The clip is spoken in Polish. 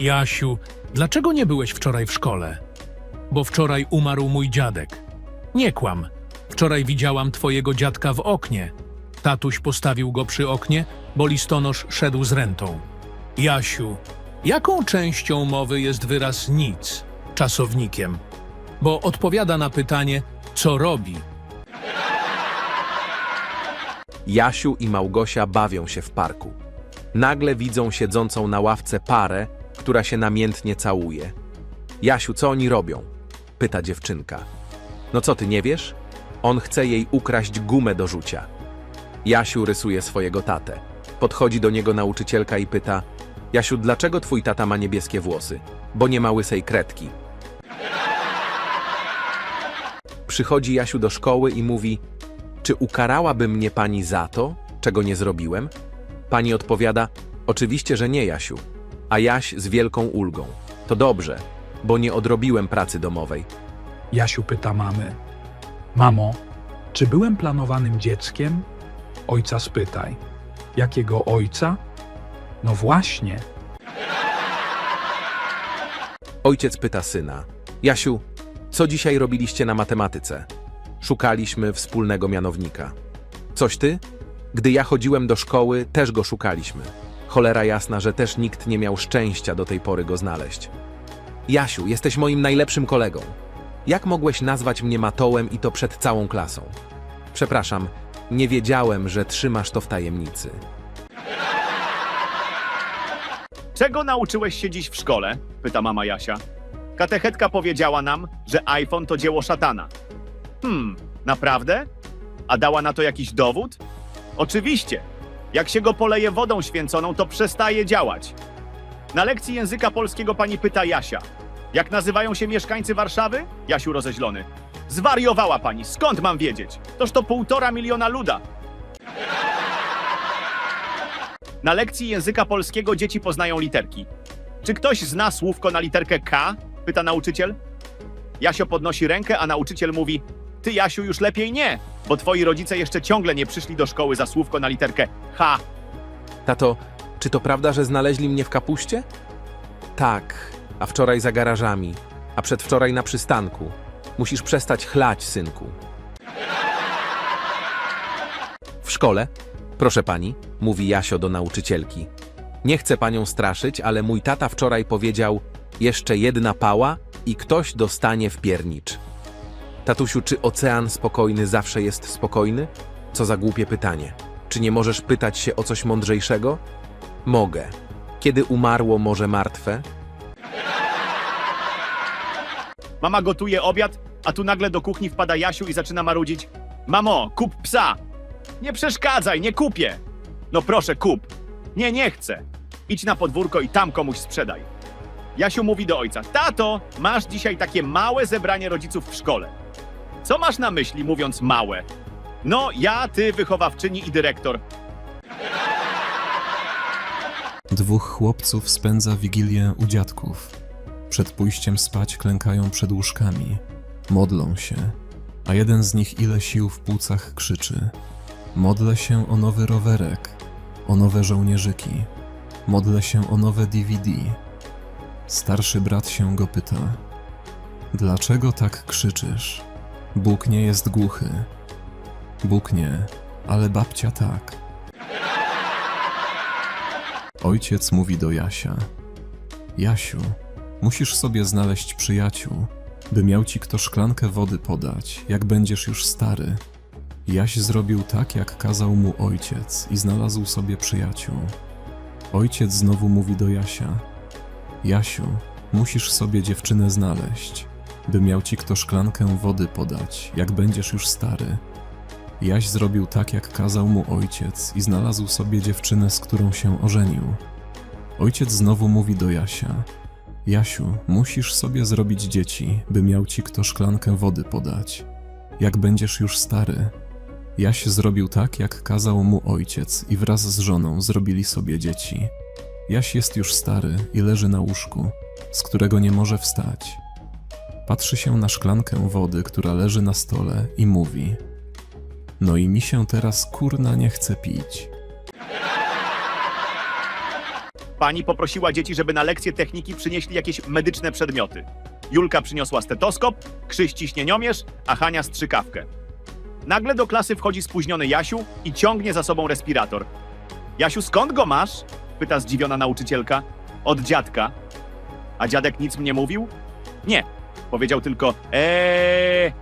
Jasiu, dlaczego nie byłeś wczoraj w szkole? Bo wczoraj umarł mój dziadek. Nie kłam. Wczoraj widziałam twojego dziadka w oknie. Tatuś postawił go przy oknie, bo listonosz szedł z rentą. Jasiu, jaką częścią mowy jest wyraz nic? Czasownikiem. Bo odpowiada na pytanie, co robi. Jasiu i Małgosia bawią się w parku. Nagle widzą siedzącą na ławce parę, która się namiętnie całuje. Jasiu, co oni robią? Pyta dziewczynka. No co ty nie wiesz? On chce jej ukraść gumę do rzucia. Jasiu rysuje swojego tatę. Podchodzi do niego nauczycielka i pyta: Jasiu, dlaczego twój tata ma niebieskie włosy? Bo nie ma łysej kredki. Przychodzi Jasiu do szkoły i mówi: Czy ukarałaby mnie pani za to, czego nie zrobiłem? Pani odpowiada: Oczywiście, że nie, Jasiu. A Jaś z wielką ulgą: To dobrze, bo nie odrobiłem pracy domowej. Jasiu pyta mamy. Mamo, czy byłem planowanym dzieckiem? Ojca spytaj. Jakiego ojca? No właśnie. Ojciec pyta syna: Jasiu, co dzisiaj robiliście na matematyce? Szukaliśmy wspólnego mianownika. Coś ty? Gdy ja chodziłem do szkoły, też go szukaliśmy. Cholera jasna, że też nikt nie miał szczęścia do tej pory go znaleźć. Jasiu, jesteś moim najlepszym kolegą. Jak mogłeś nazwać mnie matołem i to przed całą klasą? Przepraszam, nie wiedziałem, że trzymasz to w tajemnicy. Czego nauczyłeś się dziś w szkole? Pyta mama Jasia. Katechetka powiedziała nam, że iPhone to dzieło szatana. Hmm, naprawdę? A dała na to jakiś dowód? Oczywiście. Jak się go poleje wodą święconą, to przestaje działać. Na lekcji języka polskiego pani pyta Jasia. Jak nazywają się mieszkańcy Warszawy? Jasiu rozeźlony. Zwariowała pani, skąd mam wiedzieć? Toż to półtora miliona luda. Na lekcji języka polskiego dzieci poznają literki. Czy ktoś zna słówko na literkę K? Pyta nauczyciel. Jasio podnosi rękę, a nauczyciel mówi: Ty, Jasiu, już lepiej nie, bo twoi rodzice jeszcze ciągle nie przyszli do szkoły za słówko na literkę H. Tato, czy to prawda, że znaleźli mnie w kapuście? Tak, a wczoraj za garażami, a przedwczoraj na przystanku. Musisz przestać chlać, synku. W szkole? Proszę pani, mówi Jasio do nauczycielki. Nie chcę panią straszyć, ale mój tata wczoraj powiedział: Jeszcze jedna pała i ktoś dostanie w piernicz. Tatusiu, czy ocean spokojny zawsze jest spokojny? Co za głupie pytanie. Czy nie możesz pytać się o coś mądrzejszego? Mogę. Kiedy umarło morze martwe? Mama gotuje obiad, a tu nagle do kuchni wpada Jasiu i zaczyna marudzić: Mamo, kup psa! Nie przeszkadzaj, nie kupię! No proszę, kup! Nie, nie chcę! Idź na podwórko i tam komuś sprzedaj. Jasiu mówi do ojca: Tato, masz dzisiaj takie małe zebranie rodziców w szkole. Co masz na myśli, mówiąc małe? No, ja, ty, wychowawczyni i dyrektor. Dwóch chłopców spędza wigilię u dziadków. Przed pójściem spać klękają przed łóżkami. Modlą się, a jeden z nich ile sił w płucach krzyczy: Modlę się o nowy rowerek, o nowe żołnierzyki, modlę się o nowe DVD. Starszy brat się go pyta: Dlaczego tak krzyczysz? Bóg nie jest głuchy. Bóg nie, ale babcia tak. Ojciec mówi do Jasia: Jasiu, musisz sobie znaleźć przyjaciół, by miał ci kto szklankę wody podać, jak będziesz już stary. Jaś zrobił tak, jak kazał mu ojciec i znalazł sobie przyjaciół. Ojciec znowu mówi do Jasia: Jasiu, musisz sobie dziewczynę znaleźć, by miał ci kto szklankę wody podać, jak będziesz już stary. Jaś zrobił tak, jak kazał mu ojciec i znalazł sobie dziewczynę, z którą się ożenił. Ojciec znowu mówi do Jasia: Jasiu, musisz sobie zrobić dzieci, by miał ci kto szklankę wody podać. Jak będziesz już stary. Jaś zrobił tak, jak kazał mu ojciec i wraz z żoną zrobili sobie dzieci. Jaś jest już stary i leży na łóżku, z którego nie może wstać. Patrzy się na szklankę wody, która leży na stole i mówi: No i mi się teraz kurna nie chce pić. Pani poprosiła dzieci, żeby na lekcję techniki przynieśli jakieś medyczne przedmioty. Julka przyniosła stetoskop, Krzyś ciśnieniomierz, a Hania strzykawkę. Nagle do klasy wchodzi spóźniony Jasiu i ciągnie za sobą respirator. Jasiu, skąd go masz? pyta zdziwiona nauczycielka. Od dziadka. A dziadek nic mnie mówił? Nie. Powiedział tylko eee